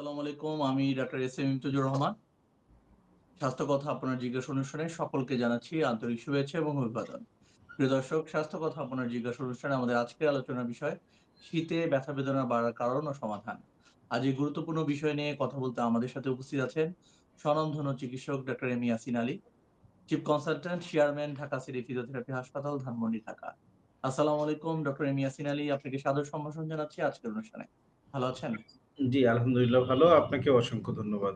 আসসালামু আলাইকুম। আমি এস এম ইমতাজুর রহমান। স্বাস্থ্য কথা আপনার জিজ্ঞাসা অনুষ্ঠানে সকলকে জানাচ্ছি আন্তরিক শুভেচ্ছা এবং অভিবাদন। প্রিয় দর্শক, স্বাস্থ্য কথা আপনার জিজ্ঞাসা অনুষ্ঠানে আমাদের আজকের আলোচনার বিষয় শীতে ব্যথা বেদনা বাড়ার কারণ ও সমাধান। আজ এই গুরুত্বপূর্ণ বিষয় নিয়ে কথা বলতে আমাদের সাথে উপস্থিত আছেন স্বনামধন্য চিকিৎসক doctor M Yasin Ali, chief consultant chairman, Dhaka city physiotherapy হাসপাতাল, ধানমন্ডি, ঢাকা। আসসালামু আলাইকুম ডক্টর এম ইয়াসিন আলী, আপনাকে সাদর সম্ভাষণ জানাচ্ছি আজকের অনুষ্ঠানে। ভালো আছেন? জি, আলহামদুলিল্লাহ ভালো। আপনাকেও অসংখ্য ধন্যবাদ।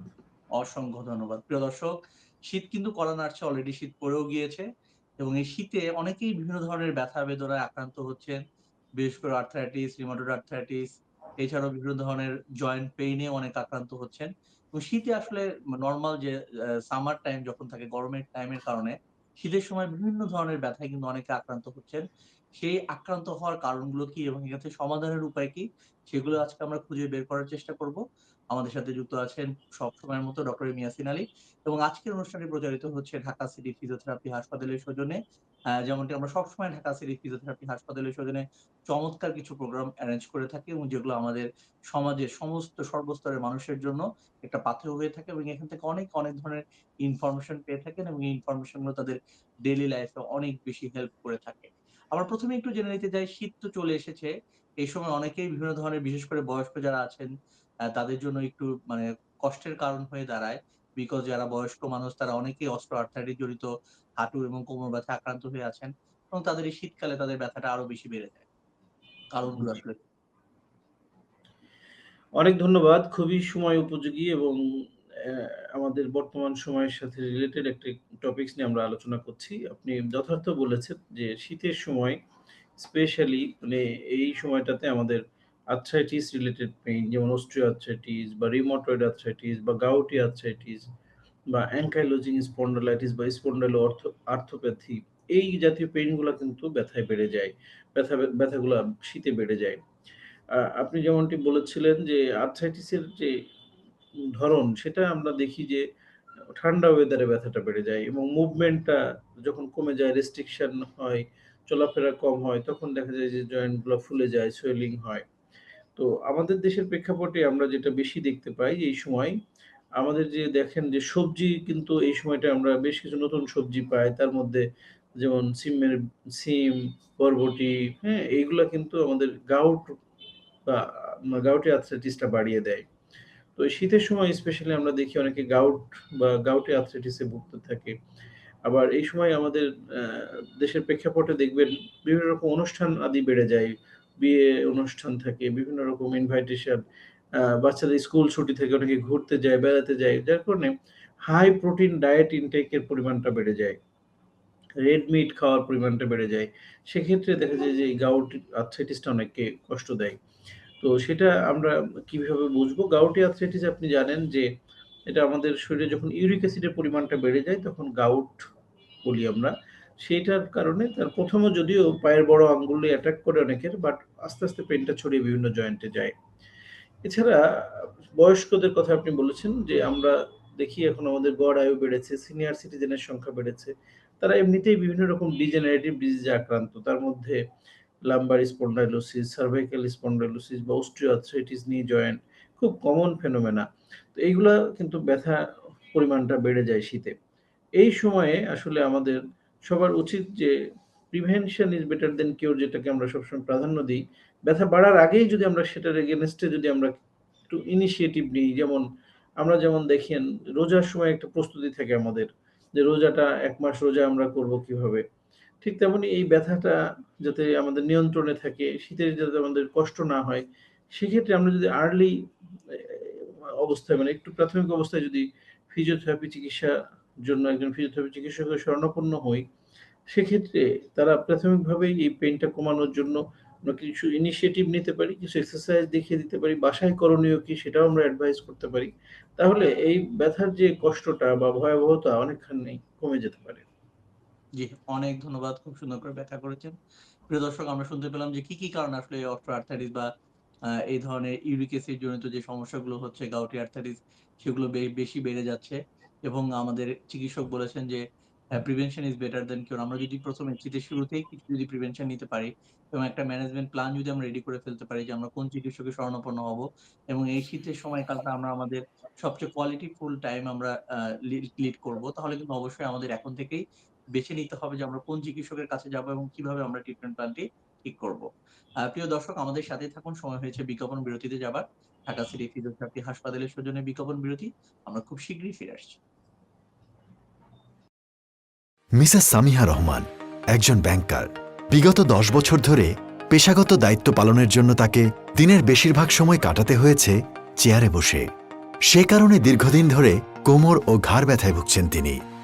অসংখ্য ধন্যবাদ। প্রিয় দর্শক, শীত কিন্তু কড়া নাড়ছে, অলরেডি শীত পড়েও গিয়েছে এবং এই শীতে অনেকেই বিভিন্ন ধরনের ব্যথা বেদনায় আক্রান্ত হচ্ছেন। বিশেষ করে আর্থ্রাইটিস, রিউমাটয়েড আর্থ্রাইটিস এছাড়াও বিভিন্ন ধরনের জয়েন্ট পেইনে অনেক আক্রান্ত হচ্ছেন। এবং শীতে আসলে নরমাল যে সামার টাইম যখন থাকে গরমের টাইমের কারণে শীতের সময় বিভিন্ন ধরনের ব্যথায় কিন্তু অনেকে আক্রান্ত হচ্ছেন। সেই আক্রান্ত হওয়ার কারণগুলো কি এবং এক্ষেত্রে সমাধানের উপায় কি? সেগুলো আজকে আমরা খুঁজে বের করার চেষ্টা করব। আমাদের সাথে যুক্ত আছেন সবসময়ের মতো ডক্টর এম ইয়াসিন আলী এবং আজকের অনুষ্ঠানটি প্রচারিত হচ্ছে ঢাকা সিটি ফিজিওথেরাপি হাসপাতালের সৌজন্যে। যেমনটি আমরা সবসময় ঢাকা সিটি ফিজিওথেরাপি হাসপাতালের সৌজন্যে চমৎকার কিছু প্রোগ্রাম অ্যারেঞ্জ করে থাকি এবং যেগুলো আমাদের সমাজের সমস্ত সর্বস্তরের মানুষের জন্য একটা পাথেয় হয়ে থাকে এবং এখান থেকে অনেক, অনেক ধরনের ইনফরমেশন পেয়ে থাকেন এবং এই ইনফরমেশনগুলো তাদের ডেইলি লাইফে অনেক বেশি হেল্প করে থাকে। আমরা প্রথমে একটু জেনে নিতে চাই, শীত তো চলে এসেছে। এই সময় অনেকেই বিভিন্ন ধরনের, বিশেষ করে বয়স্ক যারা আছেন তাদের জন্য একটু মানে কষ্টের কারণ হয়ে দাঁড়ায়। বিকজ যারা বয়স্ক মানুষ, তারা অনেকেই অস্টিও আর্থ্রাইটিস জড়িত, হাঁটু এবং কোমর ব্যথা আক্রান্ত হয়ে আছেন এবং তাদের এই শীতকালে তাদের ব্যথাটা আরও বেশি বেড়ে যায়। কারণগুলো। আসলে অনেক ধন্যবাদ। খুবই সময় উপযোগী এবং আমাদের বর্তমান সময়ের সাথে রিলেটেড একটি টপিকস নিয়ে আমরা আলোচনা করছি। আপনি যথার্থ বলেছেন যে শীতের সময় স্পেশালি মানে এই সময়টাতে আমাদের আর্থ্রাইটিস রিলেটেড পেইন যেমন অস্টিও আর্থ্রাইটিস বা রিমোটয়েড আর্থ্রাইটিস বা গাউটি আর্থ্রাইটিস বা অ্যাঙ্কাইলোজিং স্পন্ডিলাইটিস বা স্পন্ডাইলো অর্থ আর্থোপ্যাথি এই জাতীয় পেইনগুলো কিন্তু ব্যথায় বেড়ে যায়। ব্যথা, ব্যথাগুলা শীতে বেড়ে যায়। আপনি যেমনটি বলেছিলেন যে আর্থ্রাইটিস এর যে ধরন সেটা আমরা দেখি যে ঠান্ডা ওয়েদারে ব্যথাটা বেড়ে যায় এবং মুভমেন্টটা যখন কমে যায়, রেস্ট্রিকশন হয়, চলাফেরা কম হয় তখন দেখা যায় যে জয়েন্টগুলো ফুলে যায়, সোয়েলিং হয়। তো আমাদের দেশের প্রেক্ষাপটে আমরা যেটা বেশি দেখতে পাই এই সময় আমাদের যে দেখেন যে সবজি কিন্তু এই সময়টা আমরা বেশ কিছু নতুন সবজি পাই। তার মধ্যে যেমন সিমের সিম, বরবটি, হ্যাঁ? এইগুলা কিন্তু আমাদের গাউট বা গাউটি আর্থ্রাইটিস টা বাড়িয়ে দেয়। তো শীতের সময় স্পেশালি আমরা দেখি অনেকে গাউট বা গাউটি আর্থ্রাইটিস ভুগতে থাকে। আবার এই সময় আমাদের দেশের প্রেক্ষাপটে দেখবেন বিভিন্ন রকম অনুষ্ঠান আদি বেড়ে যায়। বিয়ে অনুষ্ঠান থাকে, বিভিন্ন রকম ইনভাইটেশন, বাচ্চাদের স্কুল ছুটি থেকে অনেকে ঘুরতে যায়, বেড়াতে যায়। যার কারণে হাই প্রোটিন ডায়েট ইনটেকের পরিমাণটা বেড়ে যায়। রেড মিট খাওয়ার পরিমাণটা বেড়ে যায়। সেক্ষেত্রে দেখা যায় যে গাউট আর্থ্রাইটিস টা অনেককে কষ্ট দেয়। তো সেটা আমরা কীভাবে বুঝব? গাউটি আর্থ্রাইটিস আপনি জানেন যে এটা আমাদের শরীরে যখন ইউরিক অ্যাসিডের পরিমাণটা বেড়ে যায় তখন গাউট বলি আমরা। সেইটার কারণে তার প্রথমে যদিও পায়ের বড় আঙ্গুলে অ্যাটাক করে অনেকের বাট আস্তে, আস্তে পেনটা ছড়িয়ে বিভিন্ন জয়েন্টে যায়। এছাড়া বয়স্কদের কথা আপনি বলেছেন যে আমরা দেখি এখন আমাদের গড় আয়ু বেড়েছে, সিনিয়র সিটিজেনের সংখ্যা বেড়েছে। তারা এমনিতেই বিভিন্ন রকম ডিজেনারেটিভ ডিজিজে আক্রান্ত। তার মধ্যে লাম্বার স্পন্ডাইলোসিস, সার্ভাইকাল স্পন্ডাইলোসিস বা অস্টিও আর্থ্রাইটিস নি জয়েন্ট খুব কমন ফেনোমেনা। তো এইগুলা কিন্তু ব্যথা পরিমাণটা বেড়ে যায় শীতে। এই সময়ে আসলে আমাদের সবার উচিত যে prevention is better than cure যেটাকে আমরা সবসময় প্রাধান্য দিই ব্যথা বাড়ার আগেই যদি আমরা সেটার এগেইনস্ট এ যদি আমরা একটু ইনিশিয়েটিভ নিই যেমন আমরা যেমন দেখেন রোজার সময় একটা প্রস্তুতি থাকে আমাদের। যে রোজাটা এক মাস রোজা আমরা করব কীভাবে। ঠিক তেমনি এই ব্যথাটা যাতে আমাদের নিয়ন্ত্রণে থাকে, শীতে যাতে আমাদের কষ্ট না হয়, সেক্ষেত্রে আমরা যদি আর্লি অবস্থায় মানে একটু প্রাথমিক অবস্থায় যদি ফিজিওথেরাপি চিকিৎসার জন্য একজন ফিজিওথেরাপি চিকিৎসকের শরণাপন্ন হই, সেক্ষেত্রে তারা প্রাথমিকভাবেই এই পেনটা কমানোর জন্য আমরা কিছু ইনিশিয়েটিভ নিতে পারি, কিছু এক্সারসাইজ দেখিয়ে দিতে পারি, বাসায় করণীয় কি সেটাও আমরা অ্যাডভাইস করতে পারি। তাহলে এই ব্যথার যে কষ্টটা বা ভয়াবহতা অনেকখানি কমে যেতে পারে। জি, অনেক ধন্যবাদ। খুব সুন্দর করে ব্যাখ্যা করেছেন। প্রিয় দর্শক আমরা শুনতে পেলাম যে কি, কি কারণে আসলে অস্টিও আর্থ্রাইটিস বা এই ধরনের ইউরিক অ্যাসিড জনিত যে সমস্যাগুলো হচ্ছে গাউটি আর্থ্রাইটিস সেগুলো বেশি বেড়ে যাচ্ছে এবং আমাদের চিকিৎসক বলেছেন যে prevention is better than cure. আমরা যদি ১ম এ শীতের শুরুতেই কিছু যদি প্রিভেনশন নিতে পারি এবং একটা ম্যানেজমেন্ট প্ল্যান যদি আমরা রেডি করে ফেলতে পারি যে আমরা কোন চিকিৎসকের শরণাপন্ন হব এবং এই শীতের সময়কালটা আমরা আমাদের সবচেয়ে কোয়ালিটি ফুল টাইম আমরা লিড করব। তাহলে কিন্তু অবশ্যই আমাদের এখন থেকেই বেছে নিতে হবে যে আমরা কোন চিকিৎসকের কাছে যাব এবং কীভাবে আমরা ট্রিটমেন্ট প্ল্যানটি ঠিক করব। প্রিয় দর্শক, আমাদের সাথেই থাকুন। সময় হয়েছে বিজ্ঞাপন বিরতিতে যাবার। ঢাকা সিটি ফিজিওথেরাপি হাসপাতালের সৌজন্যে বিজ্ঞাপন বিরতি। আমরা খুব শীঘ্রই ফিরে আসছি। মিসেস সামিহা রহমান একজন ব্যাংকার বিগত দশ বছর ধরে পেশাগত দায়িত্ব পালনের জন্য তাকে দিনের বেশিরভাগ সময় কাটাতে হয়েছে চেয়ারে বসে সে কারণে দীর্ঘদিন ধরে কোমর ও ঘাড় ব্যথায় ভুগছেন তিনি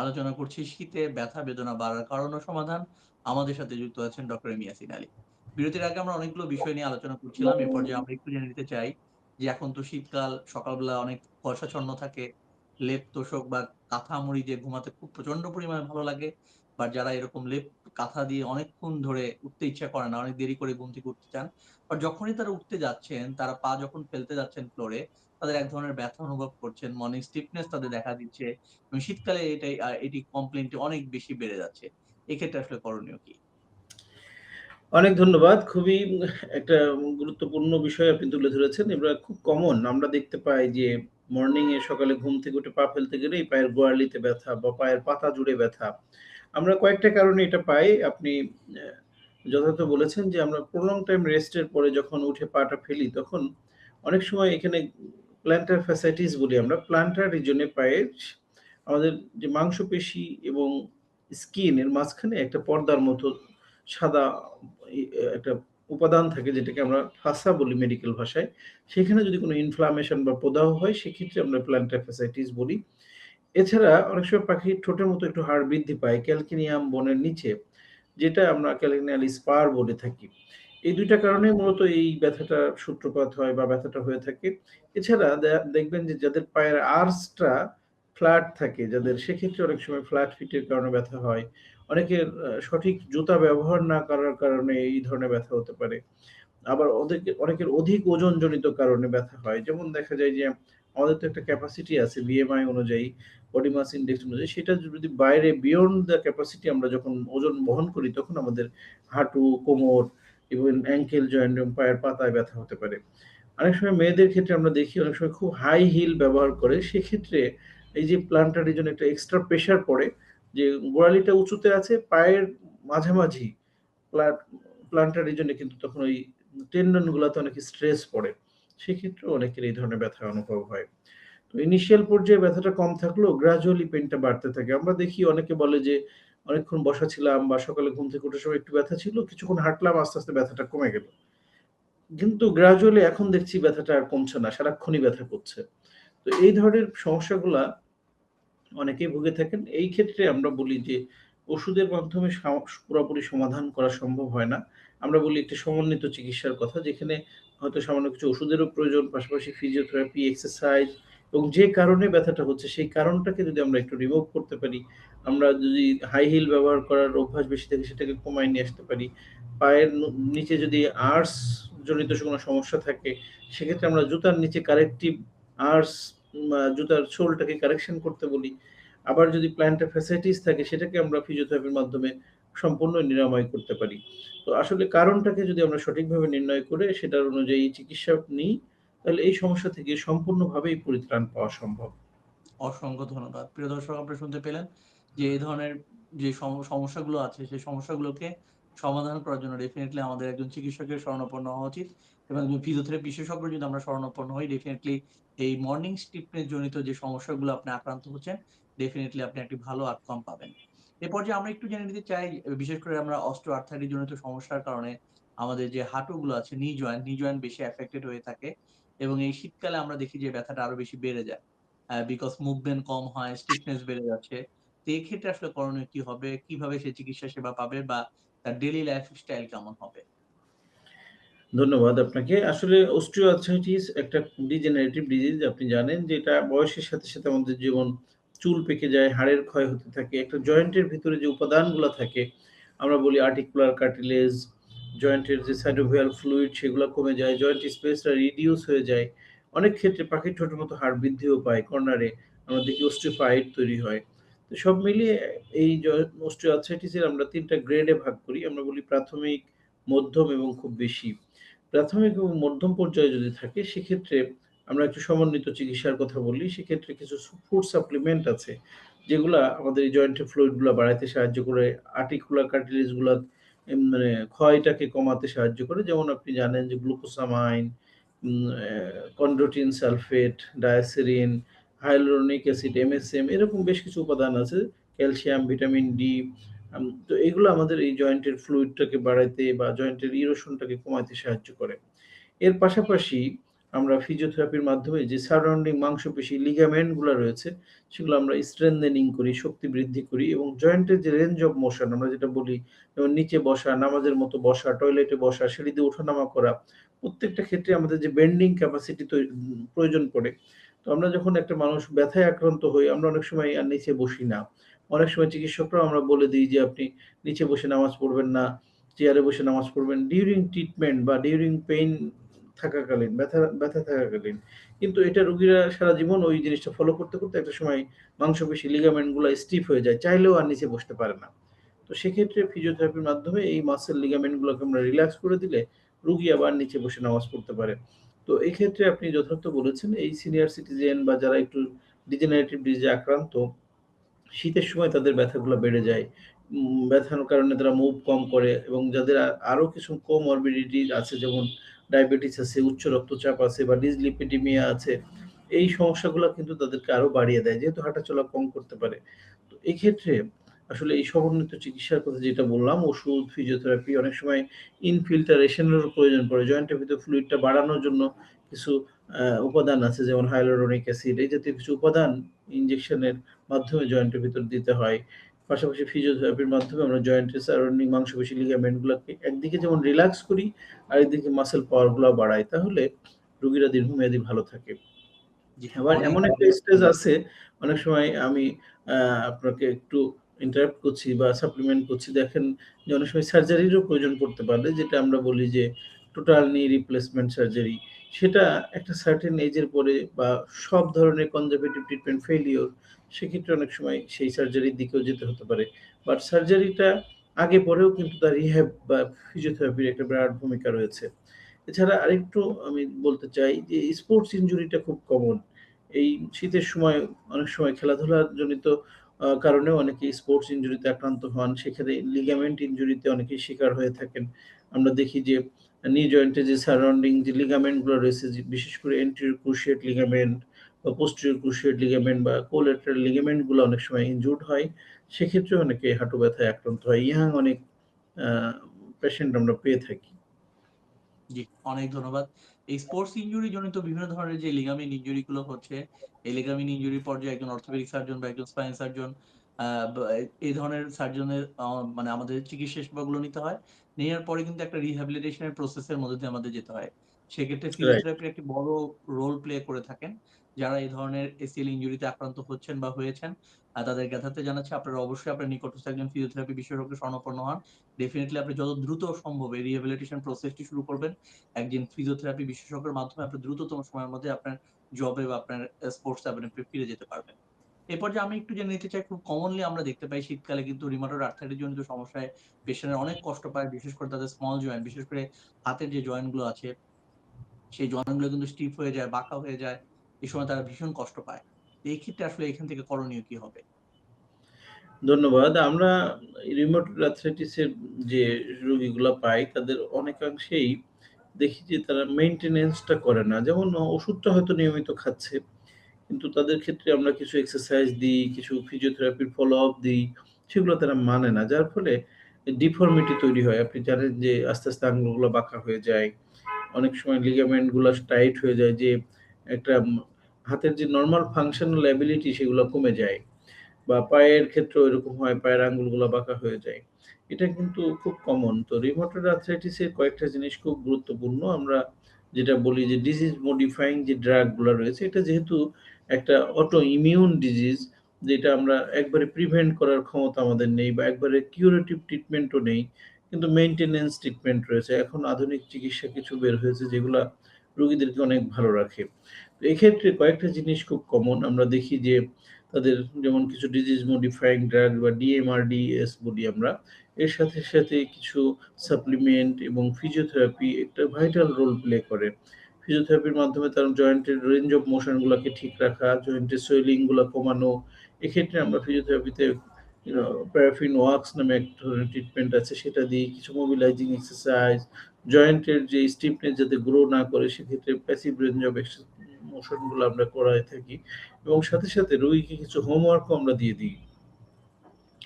আলোচনা করছি শীতে ব্যথা বেদনা বাড়ার কারণ ও সমাধান। আমাদের সাথে যুক্ত আছেন ডক্টর মিয়াসিন আলী। বিরতির আগে আমরা অনেকগুলো বিষয় নিয়ে আলোচনা করছিলাম। এ পর্যায়ে আমরা একটু জেনে নিতে চাই যে এখন তো শীতকাল সকালবেলা অনেক কুয়াশাচ্ছন্ন থাকে। লেপ তোষক বা কাঁথা মুড়ি দিয়ে ঘুমাতে খুব প্রচণ্ড পরিমাণে ভালো লাগে। বা যারা এরকম লেপ কাঁথা দিয়ে অনেকক্ষণ ধরে উঠতে ইচ্ছা করে না, অনেক দেরি করে ঘুম থেকে উঠতে চান। বাট যখনই তারা উঠতে যাচ্ছেন, তারা পা যখন ফেলতে যাচ্ছেন ফ্লোরে, তাদের এক ধরনের ব্যথা অনুভব করছেন। মর্নিং স্টিফনেস তাদের দেখা দিচ্ছে, এবং শীতকালে এটাই এটি কমপ্লেনটি অনেক বেশি বেড়ে যাচ্ছে। এক্ষেত্রে আসলে করণীয় কি? অনেক ধন্যবাদ। খুবই একটা গুরুত্বপূর্ণ বিষয় আপনি তুলে ধরেছেন। এবার খুব কমন আমরা দেখতে পাই যে মর্নিং এ সকালে ঘুম থেকে উঠে পা ফেলতে গেলেই পায়ের গোড়ালিতে ব্যথা বা পায়ের পাতা জুড়ে ব্যথা। আমরা কয়েকটা কারণে এটা পাই। আপনি যথার্থ বলেছেন যে আমরা প্রলং টাইম রেস্টের পরে যখন উঠে পাটা ফেলি, তখন অনেক সময় এখানে প্ল্যান্টার ফ্যাসাইটিস বলি আমরা। প্ল্যান্টার রিজনে পায়ের আমাদের যে মাংসপেশি এবং স্কিন এর মাঝখানে একটা পর্দার মতো সাদা একটা উপাদান থাকে যেটাকে আমরা ফাসা বলি মেডিকেল ভাষায়। সেখানে যদি কোনো ইনফ্লামেশন বা প্রদাহ হয় সেক্ষেত্রে আমরা প্ল্যান্টার ফ্যাসাইটিস বলি। এছাড়া অনেক সময় পাখির ঠোঁটের মতো একটু হাড় বৃদ্ধি পায় ক্যালকিনিয়াম বনের নিচে, যেটা আমরা ক্যালকেনিয়াল স্পার বলে থাকি। এই ২ টা কারণে মূলত এই ব্যথাটার সূত্রপাত হয় বা ব্যথাটা হয়ে থাকে। এছাড়া দেখবেন যে যাদের পায়ের আর্সটা ফ্ল্যাট থাকে যাদের সেক্ষেত্রে অনেক সময় ফ্ল্যাট ফিটের কারণে ব্যথা হয়। অনেকের সঠিক জুতা ব্যবহার না করার কারণে এই ধরনের ব্যথা হতে পারে। আবার ওদেরকে অনেকের অধিক ওজনজনিত কারণে ব্যথা হয়। যেমন দেখা যায় যে আমাদের তো একটা ক্যাপাসিটি আছে বিএমআই অনুযায়ী, বডি মাস ইন্ডেক্স অনুযায়ী সেটা যদি বাইরে বিয়ন্ড দ্য ক্যাপাসিটি আমরা যখন ওজন বহন করি তখন আমাদের হাঁটু, কোমর ইভেন অ্যাঙ্কেল জয়েন্ট পায়ের পাতায় ব্যথা হতে পারে। অনেক সময় মেয়েদের ক্ষেত্রে আমরা দেখি অনেক সময় খুব হাই হিল ব্যবহার করে, সেক্ষেত্রে এই যে প্ল্যান্টার রিজন একটা এক্সট্রা প্রেশার পড়ে যে গোড়ালিটা উঁচুতে আছে, পায়ের মাঝামাঝি প্লা প্ল্যান্টার রিজনে কিন্তু তখন ওই টেন্ডন গুলাতে অনেক স্ট্রেস পড়ে। সেক্ষেত্রেও অনেকের এই ধরনের ব্যথা অনুভব হয়। তো ইনিশিয়াল পর্যায়ে ব্যথাটা কম থাকলেও গ্র্যাজুয়ালি পেনটা বাড়তে থাকে। আমরা দেখি অনেকে বলে যে অনেকক্ষণ বসা ছিলাম বা সকালে ঘুম থেকে ওঠার সময় একটু ব্যথা ছিল, কিছুক্ষণ হাঁটলাম আস্তে, আস্তে ব্যথাটা কমে গেল। কিন্তু গ্র্যাজুয়ালি এখন দেখছি ব্যথাটা আর কমছে না, সারাক্ষণই ব্যথা করছে। তো এই ধরনের সমস্যাগুলা অনেকেই ভুগে থাকেন। এই ক্ষেত্রে আমরা বলি যে ওষুধের মাধ্যমে পুরোপুরি সমাধান করা সম্ভব হয় না। আমরা বলি একটি সমন্বিত চিকিৎসার কথা যেখানে হয়তো সামান্য কিছু ওষুধেরও প্রয়োজন, পাশাপাশি ফিজিওথেরাপি, এক্সারসাইজ এবং যে কারণে ব্যথাটা হচ্ছে সেই কারণটাকে যদি আমরা একটু রিমুভ করতে পারি, আমরা যদি হাই হিল ব্যবহার করার অভ্যাস বেশি থাকে সেটাকে কমায় নিয়ে আসতে পারি। পায়ের নিচে যদি আর্চ জনিত কোনো সমস্যা থাকে সেক্ষেত্রে আমরা জুতার নিচে কারেক্টিভ আর্চ মা জুতার সোলটাকে কারেকশন করতে বলি। আবার যদি প্ল্যান্টার ফ্যাসিলিটিস থাকে সেটাকে আমরা ফিজিওথেরাপির মাধ্যমে সম্পূর্ণ নিরাময় করতে পারি। তো আসলে কারণটাকে যদি আমরা সঠিকভাবে নির্ণয় করে সেটার অনুযায়ী চিকিৎসা নিই, তাহলে এই সমস্যা থেকে সম্পূর্ণভাবেই পরিত্রাণ পাওয়া সম্ভব। অসংখ্য ধন্যবাদ। প্রিয় দর্শক আপনারা শুনতে পেলেন যে এই ধরনের যে সম সমস্যাগুলো আছে সেই সমস্যাগুলোকে সমাধান করার জন্য ডেফিনেটলি আমাদের একজন চিকিৎসকের শরণাপন্ন হওয়া উচিত এবং একজন ফিজিওথেরাপি বিশেষজ্ঞ যদি আমরা শরণাপন্ন হই ডেফিনিটলি এই মর্নিং স্টিফনেস জনিত যে সমস্যাগুলো আপনি আক্রান্ত হচ্ছেন ডেফিনেটলি আপনি একটি ভালো আউটকাম পাবেন। এ পর্যায়ে আমরা একটু জেনে নিতে চাই বিশেষ করে আমরা অস্টিও আর্থ্রাইটিস জনিত সমস্যার কারণে আমাদের যে হাঁটুগুলো আছে নি জয়েন্ট, নি জয়েন্ট বেশি এফেক্টেড হয়ে থাকে এবং এই শীতকালে আমরা দেখি যে ব্যথাটা আরও বেশি বেড়ে যায়। বিকজ মুভমেন্ট কম হয়, স্টিফনেস বেড়ে যাচ্ছে। তো এই ক্ষেত্রে আসলে করণীয় কি হবে? কীভাবে সে চিকিৎসা সেবা পাবে বা তার ডেলি লাইফ স্টাইল কেমন হবে? ধন্যবাদ আপনাকে। আসলে অস্টিওআর্থ্রাইটিস একটা ডিজেনারেটিভ ডিজিজ আপনি জানেন যে এটা বয়সের সাথে, সাথে আমাদের যেমন চুল পেকে যায়, হাড়ের ক্ষয় হতে থাকে। একটা জয়েন্টের ভিতরে যে উপাদানগুলা থাকে, আমরা বলি আর্টিকুলার কার্টিলেজ, জয়েন্টের যে সাইনোভিয়াল ফ্লুইড সেগুলো কমে যায়, জয়েন্ট স্পেসটা রিডিউস হয়ে যায়। অনেক ক্ষেত্রে পাখির ঠোঁটের মতো হাড় বৃদ্ধিও পায় কর্নারে। আমরা দেখি অস্টিওফাইট তৈরি হয়। তো সব মিলিয়ে এই জ অস্টিওআর্থ্রাইটিসের আমরা তিনটা গ্রেডে ভাগ করি। আমরা বলি প্রাথমিক, মধ্যম এবং খুব বেশি। প্রাথমিক এবং মধ্যম পর্যায়ে যদি থাকে সেক্ষেত্রে আমরা একটু সমন্বিত চিকিৎসার কথা বলি। সেক্ষেত্রে কিছু ফুড সাপ্লিমেন্ট আছে যেগুলা আমাদের এই জয়েন্টের ফ্লুইডগুলো বাড়াইতে সাহায্য করে, আর্টিকুলার কার্টিলেজগুলা এম মানে ক্ষয়টাকে কমাতে সাহায্য করে। যেমন আপনি জানেন যে glucosamine, chondroitin sulphate, diacerein, hyaluronic acid, MSM এরকম বেশ কিছু উপাদান আছে। ক্যালসিয়াম, ভিটামিন ডি তো এগুলো আমাদের এই জয়েন্টের ফ্লুইডটাকে বাড়াইতে বা জয়েন্টের ইরোশনটাকে কমাইতে সাহায্য করে। এর পাশাপাশি আমরা ফিজিওথেরাপির মাধ্যমে যে সারাউন্ডিং মাংসপেশি লিগামেন্টগুলা রয়েছে সেগুলো আমরা স্ট্রেংথেনিং করি, শক্তি বৃদ্ধি করি এবং জয়েন্টের যে রেঞ্জ অফ মোশন আমরা যেটা বলি যেমন নিচে বসা, নামাজের মতো বসা, টয়লেটে বসা, সিঁড়ি দিয়ে ওঠানামা করা। প্রত্যেকটা ক্ষেত্রে আমাদের যে বেন্ডিং ক্যাপাসিটি প্রয়োজন পড়ে। তো আমরা যখন একটা মানুষ ব্যথায় আক্রান্ত হই আমরা অনেক সময় আর নিচে বসি না। অনেক সময় চিকিৎসকরাও আমরা বলে দিই যে আপনি নিচে বসে নামাজ পড়বেন না, চেয়ারে বসে নামাজ পড়বেন ডিউরিং ট্রিটমেন্ট বা ডিউরিং পেইন থাকাকালীন, ব্যথা ব্যথা থাকাকালীন। কিন্তু এটা রুগীরা সারা জীবন ওই জিনিসটা ফলো করতে, করতে একটা সময় মাংসপেশি লিগামেন্টগুলা স্টিফ হয়ে যায়। চাইলেও আর নিচে বসতে পারে না। তো সেক্ষেত্রে ফিজিওথেরাপির মাধ্যমে এই মাসল লিগামেন্ট গুলোকে আমরা রিল্যাক্স করে দিলে রুগী আবার নিচে বসে নামাজ পড়তে পারে। তো এক্ষেত্রে আপনি যথার্থ বলেছেন এই সিনিয়র সিটিজেন বা যারা একটু ডিজেনারেটিভ ডিজিজে আক্রান্ত শীতের সময় তাদের ব্যথাগুলা বেড়ে যায়। ব্যথার কারণে তারা মুভ কম করে এবং যাদের আরও আরও কিছু কোমরবিডিটি আছে যেমন ডায়াবেটিস আছে, উচ্চ রক্তচাপ আছে বা ডিসলিপিডিমিয়া আছে। এই সমস্যাগুলা কিন্তু তাদেরকে আরও বাড়িয়ে দেয় যেহেতু হাঁটাচলা কম করতে পারে। তো এক্ষেত্রে আসলে এই সমন্বিত চিকিৎসার কথা যেটা বললাম ওষুধ, ফিজিওথেরাপি অনেক সময় ইনফিল্টারেশন এরও প্রয়োজন পড়ে। জয়েন্টের ভিতরে ফ্লুইডটা বাড়ানোর জন্য কিছু উপাদান আছে যেমন হায়ালুরোনিক অ্যাসিড এই জাতীয় কিছু উপাদান ইনজেকশনের মাধ্যমে জয়েন্টের ভিতর দিতে হয়। পাশাপাশি ফিজিওথেরাপির মাধ্যমে আমরা জয়েন্টের সারাউন্ডিং মাংসপেশি লিগামেন্ট গুলাকে একদিকে যেমন রিল্যাক্স করি, আরেকদিকে মাসল পাওয়ার গুলাও বাড়াই। তাহলে রোগীরা দীর্ঘমেয়াদী ভালো থাকে। জি, আবার এমন একটা স্টেজ আছে অনেক সময় আমি আপনাকে একটু ইন্টারাপ্ট করছি বা সাপ্লিমেন্ট করছি। দেখেন যে অনেক সময় সার্জারিরও প্রয়োজন পড়তে পারে যেটা আমরা বলি যে টোটাল নি রিপ্লেসমেন্ট সার্জারি। সেটা একটা সার্টেন এজের পরে বা সব ধরনের কনজারভেটিভ ট্রিটমেন্ট ফেলিওর সেক্ষেত্রে অনেক সময় সেই সার্জারির দিকেও যেতে হতে পারে। বাট সার্জারিটা আগে পরেও কিন্তু তার রিহ্যাব বা ফিজিওথেরাপির একটা বিরাট ভূমিকা রয়েছে। এছাড়া আরেকটু আমি বলতে চাই যে স্পোর্টস ইঞ্জুরিটা খুব কমন। এই শীতের সময় অনেক সময় খেলাধুলার জনিত কারণে অনেকেই স্পোর্টস ইঞ্জুরিতে আক্রান্ত হন। সেখানে লিগামেন্ট ইঞ্জুরিতে অনেকেই শিকার হয়ে থাকেন। আমরা দেখি যে নি জয়েন্টে যে সারাউন্ডিং যে লিগামেন্টগুলো রয়েছে বিশেষ করে এন্টেরিয়র ক্রুশিয়েট লিগামেন্ট বা পোস্টেরিয়র ক্রুশিয়েট লিগামেন্ট বা কোল্যাটারাল লিগামেন্টগুলো অনেক সময় ইনজুরড হয়। সেক্ষেত্রে অনেকে হাঁটু ব্যথায় আক্রান্ত হয়। ইয়াং অনেক পেশেন্ট আমরা পেয়ে থাকি। জি, অনেক ধন্যবাদ। এই স্পোর্টস ইনজুরি জনিত বিভিন্ন ধরনের যে লিগামেন্ট ইনজুরি গুলো হচ্ছে, এই লিগামেন্ট ইনজুরির পর্যায়ে একজন অর্থোপেডিক সার্জন বা একজন স্পাইন সার্জন এই ধরনের সার্জনের মানে আমাদের চিকিৎসা সেবাগুলো নিতে হয়। নেয়ার পরে কিন্তু একটা রিহ্যাবিলিটেশন এর প্রসেস এর মধ্যে দিয়ে আমাদের যেতে হয়। সেক্ষেত্রে রাইট। ফিজিওথেরাপির একটি বড় রোল প্লে করে থাকেন। যারা এই ধরনের এসিএল ইনজুরিতে আক্রান্ত হচ্ছেন বা হয়েছেন তাদের জ্ঞাতার্থে জানাচ্ছি আপনারা অবশ্যই আপনার নিকটস্থ একজন ফিজিওথেরাপি বিশেষজ্ঞ শরণাপন্ন হন। ডেফিনিটলি আপনি যত দ্রুত সম্ভব এই রিহ্যাবিলিটেশন প্রসেসটি শুরু করবেন। একজন ফিজিওথেরাপি বিশেষজ্ঞের মাধ্যমে আপনি দ্রুততম সময়ের মধ্যে আপনার জবে বা আপনার স্পোর্টস আপনি ফিরে যেতে পারবেন। এ যে আমি একটু জেনে নিতে চাই খুব কমনলি আমরা দেখতে পাই শীতকালে কিন্তু রিউমাটয়েড আর্থ্রাইটিস জনিত সমস্যায় পেশেন্টরা অনেক কষ্ট পায়। বিশেষ করে তাদের স্মল জয়েন্ট বিশেষ করে হাতের যে জয়েন্টগুলো আছে সেই জয়েন্টগুলো কিন্তু স্টিফ হয়ে যায়, বাঁকা হয়ে যায়। এই সময় তারা ভীষণ কষ্ট পায়। এই ক্ষেত্রে আসলে এখান থেকে করণীয় কি হবে? ধন্যবাদ। আমরা রিমোট আর্থ্রাইটিসের যে রোগীগুলা পাই তাদের অনেকাংশেই দেখি যে তারা মেইনটেন্যান্সটা করে না। যেমন ওষুধটা হয়তো নিয়মিত খাচ্ছে। কিন্তু তাদের ক্ষেত্রে আমরা কিছু এক্সারসাইজ দিই, কিছু ফিজিওথেরাপির ফলো আপ দিই। সেগুলো তারা মানে না। যার ফলে ডিফর্মিটি তৈরি হয়। আপনি জানেন যে আস্তে, আস্তে আঙ্গুলগুলো বাঁকা হয়ে যায়। অনেক সময় লিগামেন্টগুলা টাইট হয়ে যায় যে একটা হাতের যে নর্মাল ফাংশনাল এবিলিটি সেগুলো কমে যায়। বা পায়ের ক্ষেত্রেও এরকম হয়, পায়ের আঙ্গুলগুলা বাঁকা হয়ে যায়। এটা কিন্তু খুব কমন। তো রিউমাটয়েড আর্থ্রাইটিসের কয়েকটা জিনিস খুব গুরুত্বপূর্ণ। আমরা যেটা বলি যে ডিজিজ মডিফাইং যে ড্রাগগুলা রয়েছে এটা যেহেতু একটা অটো ইমিউন ডিজিজ যেটা আমরা একবারে প্রিভেন্ট করার ক্ষমতা আমাদের নেই বা একবারে কিউরেটিভ ট্রিটমেন্টও নেই। কিন্তু মেইনটেন্যান্স ট্রিটমেন্ট রয়েছে। এখন আধুনিক চিকিৎসা কিছু বের হয়েছে যেগুলা রোগীদেরকে অনেক ভালো রাখে। তো এক্ষেত্রে কয়েকটা জিনিস খুব কমন। আমরা দেখি যে তাদের যেমন কিছু ডিজিজ মডিফাইং ড্রাগ বা ডিএমআরডিএস বলি আমরা। এর সাথে, সাথে কিছু সাপ্লিমেন্ট এবং ফিজিওথেরাপি একটা ভাইটাল রোল প্লে করে। ফিজিওথেরাপির মাধ্যমে তার জয়েন্টের রেঞ্জ অফ মোশন গুলাকে ঠিক রাখা, জয়েন্টের সোয়েলিংগুলা কমানো। এক্ষেত্রে আমরা ফিজিওথেরাপিতে প্যারাফিন ওয়াক্স নামে এক ধরনের ট্রিটমেন্ট আছে সেটা দিই। কিছু মোবিলাইজিং এক্সারসাইজ, জয়েন্টের যে স্টিফনেস যাতে গ্রো না করে সেক্ষেত্রে প্যাসিভ রেঞ্জ অফ এক্স মোশনগুলো আমরা করায় থাকি। এবং সাথে, সাথে রোগীকে কিছু হোমওয়ার্কও আমরা দিয়ে দিই।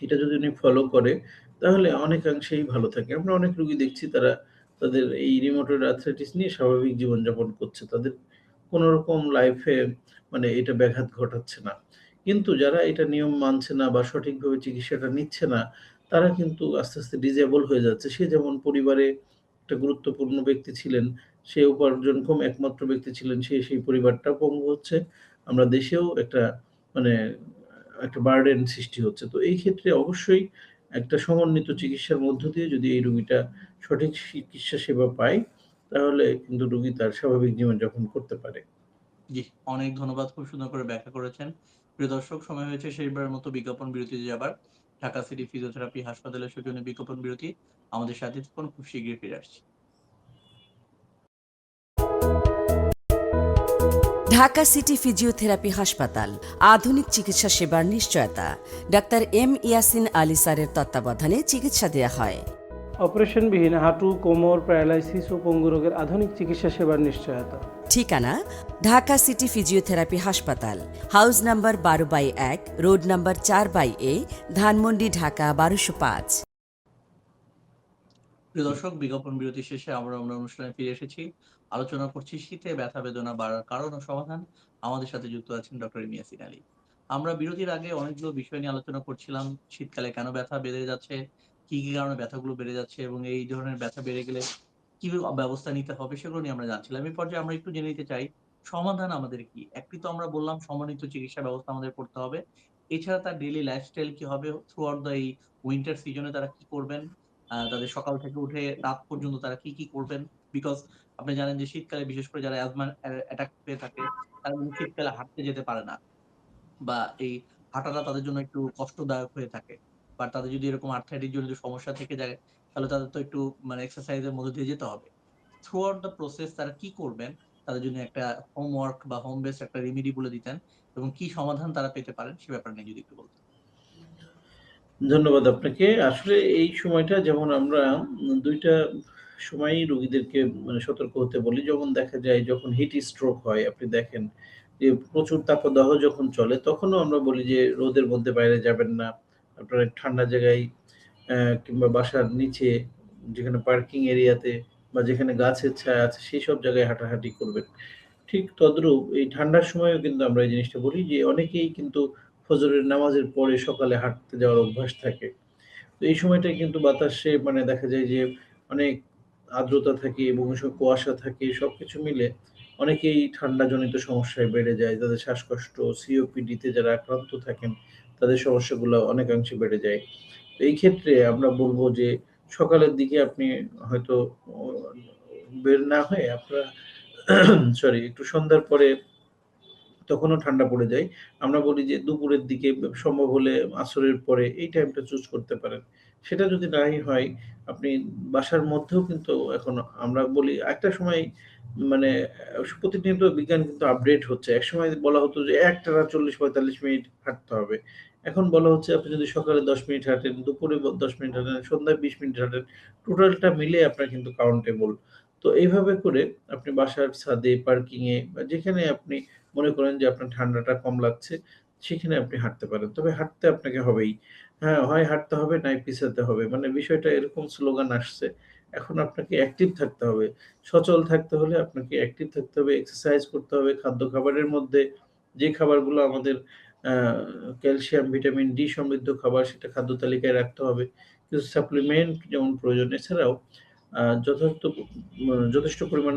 এটা যদি উনি ফলো করে তাহলে অনেকাংশেই ভালো থাকে। আমরা অনেক রোগী দেখছি তারা তাদের এই রিউমাটয়েড আর্থ্রাইটিস নিয়ে স্বাভাবিক জীবনযাপন করছে। তাদের কোন রকম লাইফে মানে এটা ব্যাঘাত ঘটাচ্ছে না। কিন্তু যারা এটা নিয়ম মানছে না বা সঠিকভাবে চিকিৎসাটা নিচ্ছে না, তারা কিন্তু আস্তে, আস্তে ডিজেবল হয়ে যাচ্ছে। সে যেমন পরিবারে একটা গুরুত্বপূর্ণ ব্যক্তি ছিলেন, সে উপার্জনক্ষম একমাত্র ব্যক্তি ছিলেন, সে সেই পরিবারটাও পঙ্গু হচ্ছে। আমরা দেশেও একটা মানে একটা বার্ডেন সৃষ্টি হচ্ছে। তো এই ক্ষেত্রে অবশ্যই একটা সমন্বিত চিকিৎসার মধ্য দিয়ে যদি এই রোগীটা সঠিক চিকিৎসা সেবা পায়, তাহলে কিন্তু রোগী তার স্বাভাবিক জীবনযাপন করতে পারে। জি, অনেক ধন্যবাদ। খুব সুন্দর করে ব্যাখ্যা করেছেন। প্রিয় দর্শক সময় হয়েছে শেষবারের মতো বিজ্ঞাপন বিরতিতে যাবার। ঢাকা সিটি ফিজিওথেরাপি হাসপাতালের সৌজন্যে বিজ্ঞাপন বিরতি। আমাদের সাথে থাকুন, খুব শীঘ্রই ফিরে আসছি। ঢাকা সিটি ফিজিওথেরাপি হাসপাতাল আধুনিক চিকিৎসা সেবার নিশ্চয়তা ডাক্তার এম ইয়াসিন আলী স্যারের তত্ত্বাবধানে চিকিৎসা দেওয়া হয় অপারেশনবিহীন হাঁটু কোমর প্যারালাইসিস ও পঙ্গু রোগের আধুনিক চিকিৎসা সেবার নিশ্চয়তা ঠিকানা ঢাকা সিটি ফিজিওথেরাপি হাসপাতাল হাউস নাম্বার বারো বাই এক রোড নাম্বার চার বাই এ ধানমন্ডি ঢাকা বারোশো পাঁচ প্রিয় দর্শক বিজ্ঞাপন বিরতি শেষে আমরা আমরা অনুষ্ঠানে ফিরে এসেছি। আলোচনা করছি শীতে ব্যথা বেদনা বাড়ার কারণ ও সমাধান। আমাদের সাথে যুক্ত আছেন ডক্টর এম ইয়াসিন আলী। আমরা বিরতির আগে অনেকগুলো বিষয় নিয়ে আলোচনা করছিলাম। শীতকালে কেন ব্যথা বেড়ে যাচ্ছে, কি, কি কারণে ব্যথাগুলো বেড়ে যাচ্ছে এবং এই ধরনের ব্যথা বেড়ে গেলে কি ব্যবস্থা নিতে হবে সেগুলো নিয়ে আমরা জানছিলাম। এই পর্যায়ে আমরা একটু জেনে নিতে চাই সমাধান আমাদের কি? একটি তো আমরা বললাম সমন্বিত চিকিৎসা ব্যবস্থা আমাদের করতে হবে। এছাড়া তার ডেইলি লাইফস্টাইল কি হবে? থ্রু আউট দ্যা এই উইন্টার সিজনে তারা কি করবেন? তাদের সকাল থেকে উঠে রাত পর্যন্ত তারা কি, কি করবেন? বিকজ আপনি জানেন যে শীতকালে বিশেষ করে যারা অ্যাজমা অ্যাটাক পেয়ে থাকে তারা কিন্তু শীতকালে হাঁটতে যেতে পারে না। বা এই হাঁটাটা তাদের জন্য একটু কষ্টদায়ক হয়ে থাকে। বা তাদের যদি এরকম আর্থ্রাইটিস জনিত সমস্যা থেকে যায়, তাহলে তাদের তো একটু মানে এক্সারসাইজ এর মধ্য দিয়ে যেতে হবে। থ্রু আউট দ্যা প্রসেস তারা কি করবেন? তাদের জন্য একটা হোমওয়ার্ক বা হোম বেস একটা রেমেডি বলে দিতেন এবং কি সমাধান তারা পেতে পারেন সে ব্যাপারে নিয়ে যদি একটু বলতেন। ধন্যবাদ আপনাকে। আসলে এই সময়টা যেমন আমরা দুইটা ২ টা সময়ই রোগীদেরকে মানে সতর্ক হতে বলি। যখন দেখা যায় যখন হিট স্ট্রোক হয়, আপনি দেখেন যে প্রচুর তাপদাহ যখন চলে, তখনও আমরা বলি যে রোদের মধ্যে বাইরে যাবেন না। আপনারা ঠান্ডা জায়গায় কিংবা বাসার নিচে যেখানে পার্কিং এরিয়াতে বা যেখানে গাছের ছায়া আছে সেই সব জায়গায় হাঁটাহাঁটি করবেন। ঠিক তদ্রূপ এই ঠান্ডার সময়ও কিন্তু আমরা এই জিনিসটা বলি যে অনেকেই কিন্তু ফজরের নামাজের পরে সকালে হাঁটতে যাওয়ার অভ্যাস থাকে। তো এই সময়টায় কিন্তু বাতাসে মানে দেখা যায় যে অনেক আর্দ্রতা থাকে এবং সময় কুয়াশা থাকে সব কিছু মিলে অনেকেই ঠান্ডাজনিত সমস্যায় বেড়ে যায়। তাদের শ্বাসকষ্ট, সিওপিডিতে যারা আক্রান্ত থাকেন তাদের সমস্যাগুলো অনেকাংশে বেড়ে যায়। তো এই ক্ষেত্রে আমরা বলব যে, সকালের দিকে আপনি হয়তো, বের না হয়ে আপনারা, সরি, একটু সন্ধ্যার পরে তখনও ঠান্ডা পড়ে যায়। আমরা বলি যে, দুপুরের দিকে সম্ভব হলে আসরের পরে এই টাইমটা চুজ করতে পারেন। সেটা যদি নাই হয়, আপনি বাসার মধ্যেও কিন্তু এখন আমরা বলি, একটা সময় মানে প্রতিনিয়ত বিজ্ঞান কিন্তু আপডেট হচ্ছে। এক সময় বলা হতো যে একটানা ৪০-৪৫ মিনিট হাঁটতে হবে। এখন বলা হচ্ছে আপনি যদি সকালে ১০ মিনিট হাঁটেন, দুপুরে দশ মিনিট হাঁটেন, সন্ধ্যায় ২০ মিনিট হাঁটেন, টোটালটা মিলে আপনার কিন্তু কাউন্টেবল। তো এইভাবে করে আপনি বাসার ছাদে, পার্কিংয়ে বা যেখানে আপনি মনে করেন যে আপনার ঠান্ডাটা কম লাগছে, সেখানে আপনি হাঁটতে পারেন। তবে হাঁটতে আপনাকে হবেই। হ্যাঁ, হয় হাঁটতে হবে নাই পিছাতে হবে। মানে বিষয়টা এরকম স্লোগান আসছে। এখন আপনাকে অ্যাক্টিভ থাকতে হবে। সচল থাকতে হলে আপনাকে অ্যাক্টিভ থাকতে হবে, এক্সারসাইজ করতে হবে। খাদ্য খাবারের মধ্যে যে খাবারগুলো আমাদের ক্যালসিয়াম, ভিটামিন ডি সমৃদ্ধ খাবার সেটা খাদ্য তালিকায় রাখতে হবে। কিছু সাপ্লিমেন্ট যেমন প্রয়োজন। এছাড়াও যথার্থ যথেষ্ট পরিমাণ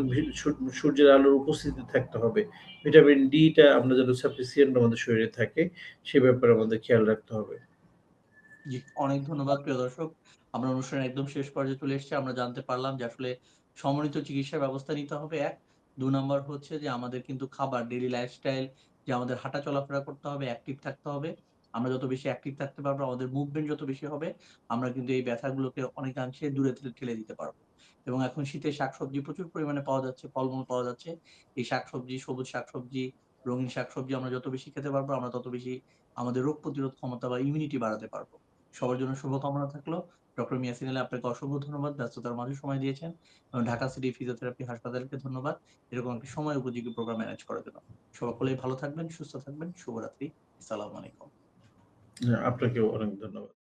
সূর্যের আলোর উপস্থিতি থাকতে হবে। ভিটামিন ডি টা আমরা যেন সাফিসিয়েন্ট আমাদের শরীরে থাকে, সে ব্যাপারে আমাদের খেয়াল রাখতে হবে। অনেক ধন্যবাদ প্রিয় দর্শক। আমরা অনুষ্ঠানের একদম শেষ পর্যায়ে চলে এসেছি। আমরা জানতে পারলাম যে আসলে সমন্বিত চিকিৎসা ব্যবস্থা নিতে হবে এক দু নম্বর হচ্ছে যে আমাদের কিন্তু খাবার, ডেইলি লাইফস্টাইল যে আমাদের হাঁটা চলাফেরা করতে হবে, অ্যাক্টিভ থাকতে হবে। আমরা যত বেশি অ্যাক্টিভ থাকতে পারব, আমাদের মুভমেন্ট যত বেশি হবে, আমরা কিন্তু এই ব্যথাগুলোকে অনেকাংশে দূরে ঠেলে দিতে পারব। এবং এখন শীতে শাকসবজি প্রচুর পরিমাণে পাওয়া যাচ্ছে, ফলমূল পাওয়া যাচ্ছে। এই শাকসবজি, সবুজ শাকসবজি, রঙিন শাকসবজি আমরা যত বেশি খেতে পারব, আমরা তত বেশি আমাদের রোগ প্রতিরোধ ক্ষমতা বা ইমিউনিটি বাড়াতে পারব। সবার জন্য শুভকামনা থাকল। ডক্টর মিয়াসিন আলী আপনাকে অসংখ্য ধন্যবাদ। ব্যস্ততার মাঝে সময় দিয়েছেন। এবং ঢাকা সিটি ফিজিওথেরাপি হাসপাতালকে ধন্যবাদ। এরকম একটি সময় উপযোগী প্রোগ্রাম ম্যানেজ করার জন্য। সকলেই ভালো থাকবেন, সুস্থ থাকবেন। শুভরাত্রি। সালাম আলাইকুম। আপনাকেও অনেক ধন্যবাদ।